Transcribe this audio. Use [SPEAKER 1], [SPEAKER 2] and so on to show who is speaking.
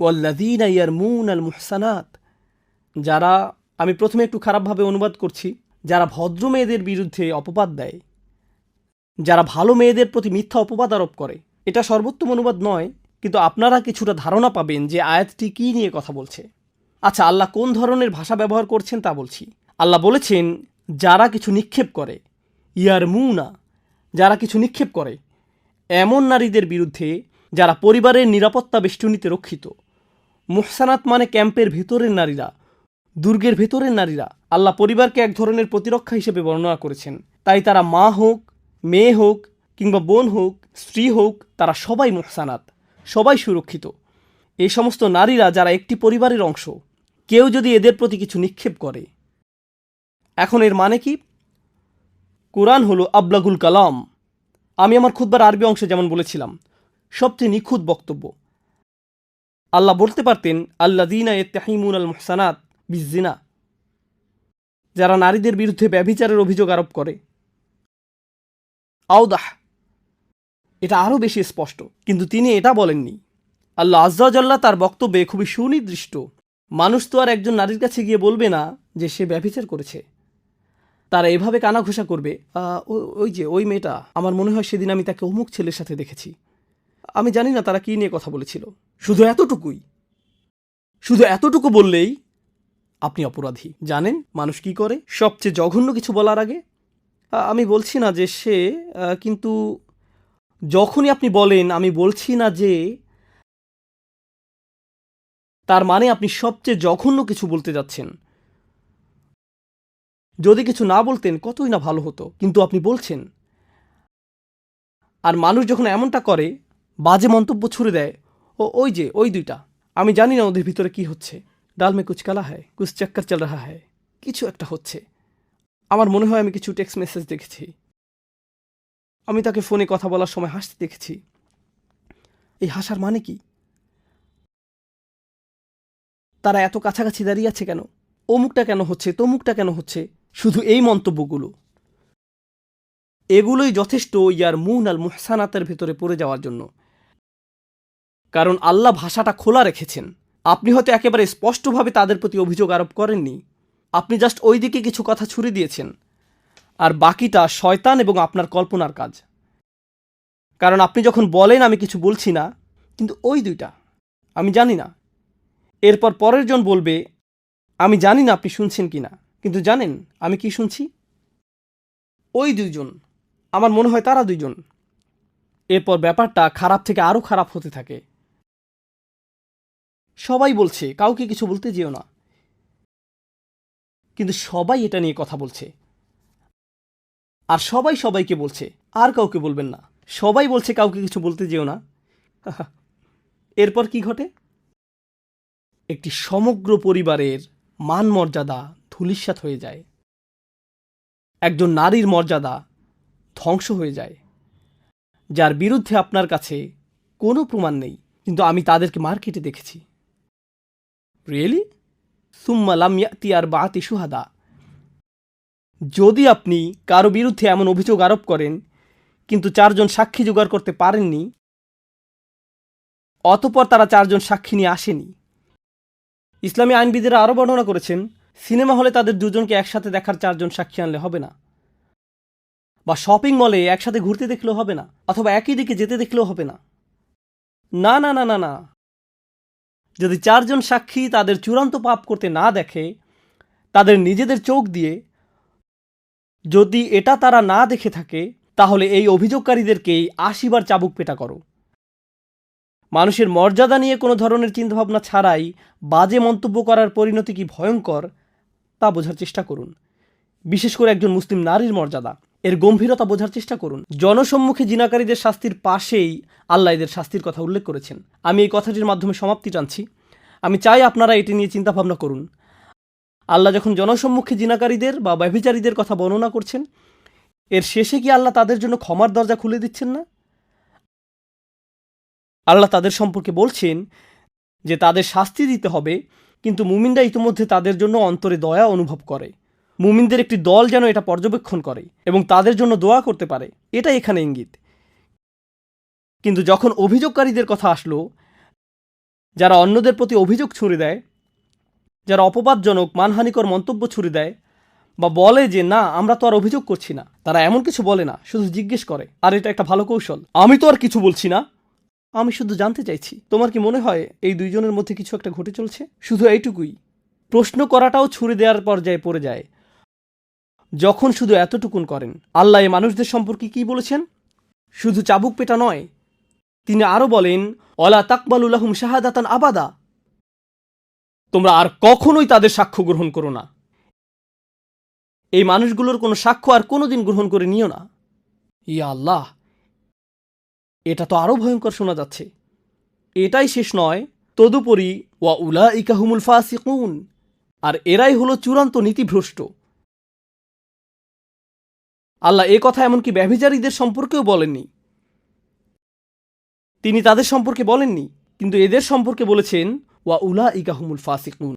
[SPEAKER 1] ওয়াল্লাদিন ইয়ারমুন মুহসানাত যারা, আমি প্রথমে একটু খারাপভাবে অনুবাদ করছি, যারা ভদ্র মেয়েদের বিরুদ্ধে অপবাদ দেয়, যারা ভালো মেয়েদের প্রতি মিথ্যা অপবাদ আরোপ করে। এটা সর্বোত্তম অনুবাদ নয়, কিন্তু আপনারা কিছুটা ধারণা পাবেন যে আয়াতটি কী নিয়ে কথা বলছে। আচ্ছা আল্লাহ কোন ধরনের ভাষা ব্যবহার করছেন তা বলছি। আল্লাহ বলেছেন, যারা কিছু নিক্ষেপ করে ইয়ার মুনা যারা কিছু নিক্ষেপ করে, এমন নারীদের বিরুদ্ধে যারা পরিবারের নিরাপত্তা বেষ্টনীতে রক্ষিত মুহসানাত মানে ক্যাম্পের ভেতরের নারীরা, দুর্গের ভেতরের নারীরা। আল্লাহ পরিবারকে এক ধরনের প্রতিরক্ষা হিসেবে বর্ণনা করেছেন। তাই তারা মা হোক, মেয়ে হোক, কিংবা বোন হোক, স্ত্রী হোক, তারা সবাই মুহসানাত, সবাই সুরক্ষিত। এই সমস্ত নারীরা যারা একটি পরিবারের অংশ, কেউ যদি এদের প্রতি কিছু নিক্ষেপ করে। এখন এর মানে কি? কোরআন হলো আবলাগুল কালাম। আমি আমার খুদ্বার আরবি অংশে যেমন বলেছিলাম, সবচেয়ে নিখুঁত বক্তব্য। আল্লাহ বলতে পারতেন আল্লা দিনা এত্তাহিমুন আল মোহসানাত বিজিনা যারা নারীদের বিরুদ্ধে ব্যভিচারের অভিযোগ আরোপ করে। আউদাহ এটা আরও বেশি স্পষ্ট কিন্তু তিনি এটা বলেননি। আল্লাহ আজ্জাজাল্লাহ তার বক্তব্যে খুবই সুনির্দিষ্ট মানুষ তো আর একজন নারীর কাছে গিয়ে বলবে না যে সে ব্যভিচার করেছে। তারা এভাবে কানাঘোষা করবে। "আহ, ওই যে ওই মেয়েটা আমার মনে হয় সেদিন আমি তাকে অমুক ছেলের সাথে দেখেছি। আমি জানি না তারা কী নিয়ে কথা বলেছিল। শুধু এতটুকুই। শুধু এতটুকু বললেই আপনি অপরাধী। জানেন মানুষ কি করে? সবচেয়ে জঘন্য কিছু বলার আগে আমি বলছি না যে সে কিন্তু যখনই আপনি বলেন, আমি বলছি না যে তার মানে আপনি সবচেয়ে জঘন্য কিছু বলতে যাচ্ছেন। যদি কিছু না বলতেন, কতই না ভালো হতো। কিন্তু আপনি বলছেন। আর মানুষ যখন এমনটা করে, বাজে মন্তব্য ছুড়ে দেয় ও ওই যে, ওই দুইটা। আমি জানি না ওদের ভিতরে কি হচ্ছে। ডাল মে কুচ কালা হয় কুচ চক্কর চল রাহা হয় কিছু একটা হচ্ছে। আমার মনে হয় আমি কিছু টেক্সট মেসেজ দেখেছি। আমি তাকে ফোনে কথা বলার সময় হাসতে দেখেছি। এই হাসার মানে কি? তারা এত কাছাকাছি দাঁড়িয়ে আছে কেন? অমুকটা কেন হচ্ছে তমুকটা কেন হচ্ছে? শুধু এই মন্তব্যগুলো। এগুলোই যথেষ্ট ইয়ার মুন আল মুহসানাতের ভেতরে পড়ে যাওয়ার জন্য। কারণ আল্লাহ ভাষাটা খোলা রেখেছেন। আপনি হয়তো একেবারে স্পষ্টভাবে তাদের প্রতি অভিযোগ আরোপ করেননি। আপনি জাস্ট ওই দিকে কিছু কথা ছুড়ে দিয়েছেন। আর বাকিটা শয়তান এবং আপনার কল্পনার কাজ। কারণ আপনি যখন বলেন, আমি কিছু বলছি না, কিন্তু ওই দুইটা, আমি জানি না। এরপর পরের জন বলবে, আমি জানি না আপনি শুনছেন কি না, কিন্তু জানেন আমি কি শুনছি? ওই দুইজন, আমার মনে হয় তারা দুইজন। এরপর ব্যাপারটা খারাপ থেকে আরও খারাপ হতে থাকে। সবাই বলছে, কাউকে কিছু বলতে যেও না। কিন্তু সবাই এটা নিয়ে কথা বলছে। আর সবাই সবাইকে বলছে, আর কাউকে বলবেন না। সবাই বলছে, কাউকে কিছু বলতে যেও না। এরপর কি ঘটে? একটি সমগ্র পরিবারের মান মর্যাদা ধূলিসাৎ হয়ে যায়। একজন নারীর মর্যাদা ধ্বংস হয়ে যায়। যার বিরুদ্ধে আপনার কাছে কোনো প্রমাণ নেই। কিন্তু আমি তাদেরকে মার্কেটে দেখেছি। রিয়েলি সুম্মা লাম ইয়াতি আর বাতি সুহাদা যদি আপনি কারও বিরুদ্ধে এমন অভিযোগ আরোপ করেন, কিন্তু চারজন সাক্ষী জোগাড় করতে পারেননি, অতপর তারা চারজন সাক্ষী নিয়ে আসেনি। ইসলামী আইনবিদেরা আরও বর্ণনা করেছেন, সিনেমা হলে তাদের দুজনকে একসাথে দেখার চারজন সাক্ষী আনলে হবে না। বা শপিং মলে একসাথে ঘুরতে দেখলেও হবে না, অথবা একই দিকে যেতে দেখলেও হবে না। না না না না না। যদি চারজন সাক্ষী তাদের চূড়ান্ত পাপ করতে না দেখে, তাদের নিজেদের চোখ দিয়ে যদি এটা তারা না দেখে থাকে, তাহলে এই অভিযোগকারীদেরকেই আশিবার চাবুক পেটা করো। মানুষের মর্যাদা নিয়ে কোনো ধরনের চিন্তাভাবনা ছাড়াই বাজে মন্তব্য করার পরিণতি কি ভয়ঙ্কর, তা বোঝার চেষ্টা করুন। বিশেষ করে একজন মুসলিম নারীর মর্যাদা। এর গম্ভীরতা বোঝার চেষ্টা করুন। জনসম্মুখে জিনাকারীদের শাস্তির পাশেই আল্লাহ এদের শাস্তির কথা উল্লেখ করেছেন। আমি এই কথাটির মাধ্যমে সমাপ্তি টানছি। আমি চাই আপনারা এটি নিয়ে চিন্তাভাবনা করুন। আল্লাহ যখন জনসম্মুখে জিনাকারীদের বা ব্যভিচারীদের কথা বর্ণনা করছেন, এর শেষে কি আল্লাহ তাদের জন্য ক্ষমার দরজা খুলে দিচ্ছেন না? আল্লাহ তাদের সম্পর্কে বলছেন যে তাদের শাস্তি দিতে হবে, কিন্তু মুমিনরা ইতিমধ্যে তাদের জন্য অন্তরে দয়া অনুভব করে। মুমিনদের একটি দল যেন এটা পর্যবেক্ষণ করে এবং তাদের জন্য দোয়া করতে পারে এটা এখানে ইঙ্গিত। কিন্তু যখন অভিযোগকারীদের কথা আসলো, যারা অন্যদের প্রতি অভিযোগ ছুড়ে দেয়, যারা অপবাদজনক, মানহানিকর মন্তব্য ছুড়ে দেয় বা বলে যে, না, আমরা তো আর অভিযোগ করছি না, তারা এমন কিছু বলে না, শুধু জিজ্ঞেস করে, আর এটা একটা ভালো কৌশল, আমি তো আর কিছু বলছি না? আমি শুধু জানতে চাইছি, তোমার কি মনে হয় এই দুইজনের মধ্যে কিছু একটা ঘটে চলছে? শুধু এইটুকুই, প্রশ্ন করাটাও ছুড়ে দেওয়ার পর্যায়ে পড়ে যায় যখন শুধু এতটুকুন করেন। আল্লাহ এই মানুষদের সম্পর্কে কি বলেছেন? শুধু চাবুক পেটা নয়, তিনি আরও বলেন অলা তাকবালুল্লাহুম শাহাদাতান আবাদা। তোমরা আর কখনোই তাদের সাক্ষ্য গ্রহণ করো না। এই মানুষগুলোর কোনো সাক্ষ্য আর কোনো দিন গ্রহণ করে নিও না। ইয়া আল্লাহ, এটা তো আরও ভয়ঙ্কর শোনা যাচ্ছে। এটাই শেষ নয়, তদুপরি ওয়া উলা ইকাহুমুল ফাসিকুন, আর এরাই হলো চূড়ান্ত নীতিভ্রষ্ট। আল্লাহ এ কথা এমনকি ব্যভিচারীদের সম্পর্কেও বলেননি। তিনি তাদের সম্পর্কে বলেননি, কিন্তু এদের সম্পর্কে বলেছেন, ওয়া উলা ইকাহুমুল ফাসিকুন।